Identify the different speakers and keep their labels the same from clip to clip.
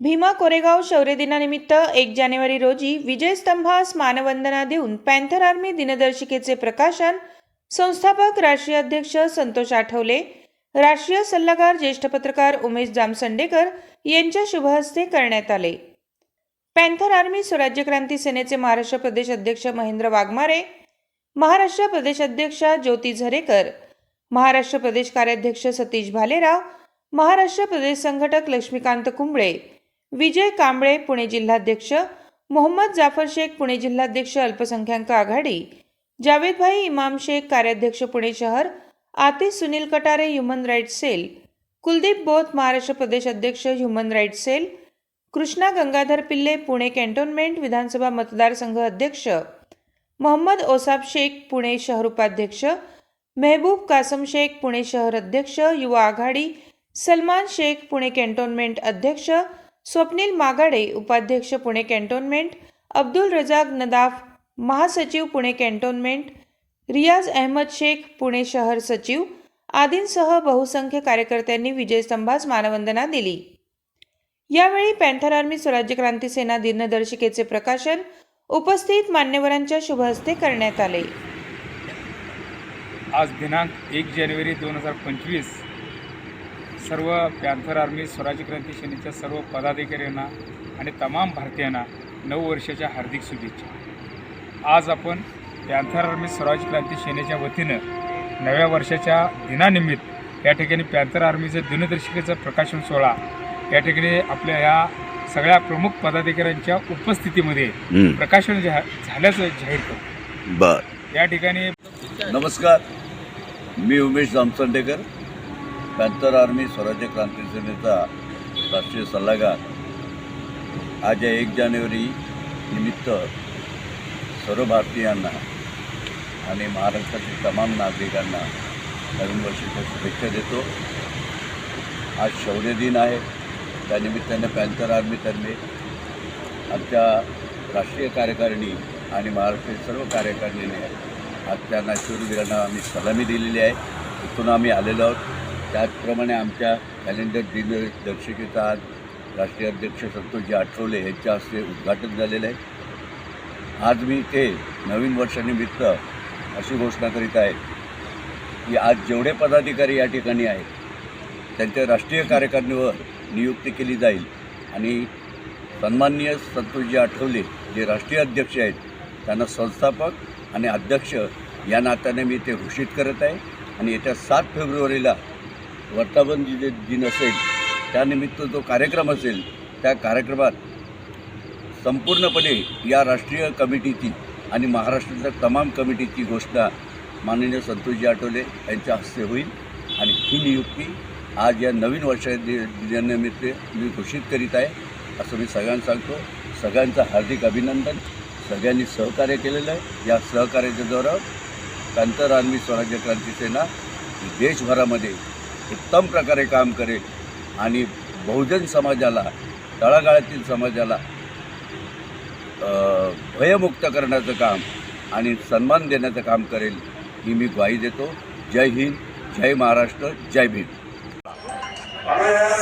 Speaker 1: भीमा कोरेगाव शौर्य दिनानिमित्त एक जानेवारी रोजी विजयस्तंभास मानवंदना देऊन पॅन्थर आर्मी दिनदर्शिकेचे प्रकाशन संस्थापक राष्ट्रीय अध्यक्ष संतोष आठवले राष्ट्रीय सल्लागार ज्येष्ठ पत्रकार उमेश जामसंडेकर यांच्या शुभहस्ते करण्यात आले. पॅन्थर आर्मी स्वराज्य क्रांती सेनेचे महाराष्ट्र प्रदेश अध्यक्ष महेंद्र वाघमारे महाराष्ट्र प्रदेश अध्यक्षा ज्योती झरेकर महाराष्ट्र प्रदेश कार्याध्यक्ष सतीश भालेराव महाराष्ट्र प्रदेश संघटक लक्ष्मीकांत कुंबळे विजय कांबळे पुणे जिल्हाध्यक्ष मोहम्मद जाफर शेख पुणे जिल्हाध्यक्ष अल्पसंख्याक आघाडी जावेदभाई इमाम शेख कार्याध्यक्ष पुणे शहर Atish Sunil Katare human rights cell Kuldeep both Maharashtra प्रदेश अध्यक्ष human rights cell Krishna Gangadhar Pillay Pune cantonment विधानसभा मतदारसंघ अध्यक्ष मोहम्मद ओसाब शेख पुणे शहर उपाध्यक्ष मेहबूब कासम शेख पुणे शहर अध्यक्ष युवा आघाडी सलमान शेख पुणे कॅन्टोन्मेंट अध्यक्ष स्वप्नील मागाडे उपाध्यक्ष पुणे कॅन्टोन्मेंट अब्दुल रजाक नदाफ महासचिव पुणे कॅन्टोन्मेंट रियाज अहमद शेख पुणे शहर सचिव आदींसह बहुसंख्य कार्यकर्त्यांनी विजयस्तंभास मानवंदना दिली. यावेळी पॅन्थर आर्मी स्वराज्य क्रांती सेना दिनदर्शिकेचे प्रकाशन उपस्थित मान्यवरांच्या शुभहस्ते करण्यात आले.
Speaker 2: आज दिनांक एक जानेवारी दोन हजार पंचवीस सर्व पॅन्थर आर्मी स्वराज्य क्रांती सेनेच्या सर्व पदाधिकाऱ्यांना आणि तमाम भारतीयांना नऊ वर्षाच्या हार्दिक शुभेच्छा. आज आपण पॅन्थर आर्मी स्वराज्य क्रांती सेनेच्या वतीनं नव्या वर्षाच्या दिनानिमित्त या ठिकाणी पॅन्थर आर्मीचं दिनदर्शिकेचं प्रकाशन सोहळा या ठिकाणी आपल्या ह्या सगळ्या प्रमुख पदाधिकाऱ्यांच्या उपस्थितीमध्ये प्रकाशन झाल्याचं जाहीर करतो.
Speaker 3: बर.
Speaker 2: या ठिकाणी
Speaker 3: नमस्कार. मी उमेश जामसंडेकर. पॅन्थर आर्मी स्वराज्य क्रांती सेनेचा राष्ट्रीय सल्लागार. आज या एक जानेवारी निमित्त सर्व भारतीयांना आणि महाराष्ट्रातील तमाम नागरिकांना नवीन वर्षाच्या शुभेच्छा देतो. आज शौर्य दिन आहे. त्यानिमित्तानं पॅन्थर आर्मीतर्फे आमच्या राष्ट्रीय कार्यकारिणी आणि महाराष्ट्रातील सर्व कार्यकारिणीने आज त्यांना शूरवीरांना आम्ही सलामी दिलेली आहे. तिथून आम्ही आलेलो आहोत. त्याचप्रमाणे आमच्या कॅलेंडर दिनदर्शिकेचा आज राष्ट्रीय अध्यक्ष संतोषजी आठवले यांच्या हस्ते उद्घाटन झालेलं आहे. आज मी ते नवीन वर्षानिमित्त अशी घोषणा करीत आहे की आज जेवढे पदाधिकारी या ठिकाणी आहेत त्यांच्या राष्ट्रीय कार्यकारिणीवर नियुक्ती केली जाईल. आणि सन्माननीय संतोषजी आठवले जे राष्ट्रीय अध्यक्ष आहेत त्यांना संस्थापक आणि अध्यक्ष या नात्याने मी ते घोषित करत आहे. आणि येत्या सात फेब्रुवारीला वर्तापन जे दिन असेल त्यानिमित्त जो कार्यक्रम असेल त्या कार्यक्रमात संपूर्णपणे या राष्ट्रीय कमिटीची आणि महाराष्ट्रातल्या तमाम कमिटीची घोषणा माननीय संतोषजी आठवले यांच्या हस्ते होईल. आणि ही नियुक्ती आज या नवीन वर्षा दिनानिमित्त मी घोषित करीत आहे असं मी सगळ्यांना सांगतो. सगळ्यांचं हार्दिक अभिनंदन. सगळ्यांनी सहकार्य केलेलं आहे. या सहकार्याच्याद्वारा पॅन्थर आर्मी स्वराज्य क्रांती सेना देशभरामध्ये उत्तम प्रकारे काम करेल. आणि बहुजन समाजाला तळागाळातील समाजाला भयमुक्त करण्याचं काम आणि सन्मान देण्याचं काम करेल ही मी ग्वाही देतो. जय हिंद जय महाराष्ट्र जय भीम.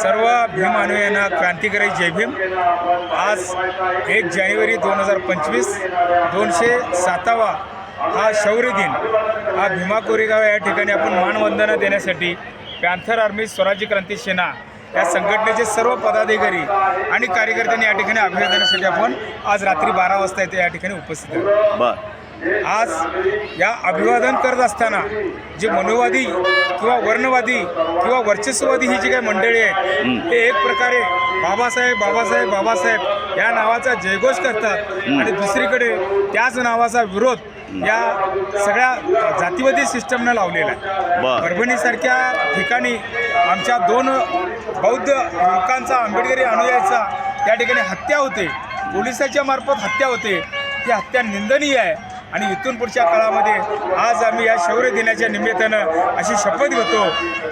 Speaker 2: सर्व भीमानुयांना क्रांतिकारी जय भीम. आज एक जानेवारी दोन हजार पंचवीस दोनशे सातावा हा शौर्य दिन. हा भीमा कोरेगाव या ठिकाणी आपण मानवंदना देण्यासाठी पॅन्थर आर्मी स्वराज्य क्रांती सेना या संघटनेचे सर्व पदाधिकारी आणि कार्यकर्त्यांनी या ठिकाणी अभिवादनासाठी आपण आज रात्री बारा वाजता इथे या ठिकाणी उपस्थित आहे आज या अभिवादन करत असताना जे मनोवादी किंवा वर्णवादी किंवा वर्चस्ववादी ही जी काही मंडळी आहेत ते एक प्रकारे बाबासाहेब बाबासाहेब बाबासाहेब या नावाचा जयघोष करतात. आणि दुसरीकडे त्याच नावाचा विरोध या सगळ्या जातीवादी सिस्टमनं लावलेला आहे. परभणीसारख्या ठिकाणी आमच्या दोन बौद्ध लोकांचा आंबेडकरी अनुयायाचा त्या ठिकाणी हत्या होते. पोलिसाच्या मार्फत हत्या होते. ही हत्या निंदनीय आहे. आणि इथून पुढच्या काळामध्ये आज आम्ही या शौर्य दिनाच्या निमित्तानं अशी शपथ घेतो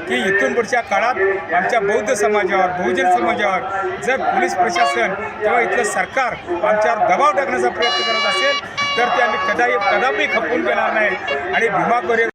Speaker 2: की इथून पुढच्या काळात आमच्या बौद्ध समाजावर बहुजन समाजावर जर पोलीस प्रशासन किंवा इथलं सरकार आमच्यावर दबाव टाकण्याचा प्रयत्न करत असेल तर ते आम्ही कदाही कदापि खपून घेणार नाही. आणि भीमा कोरेगाव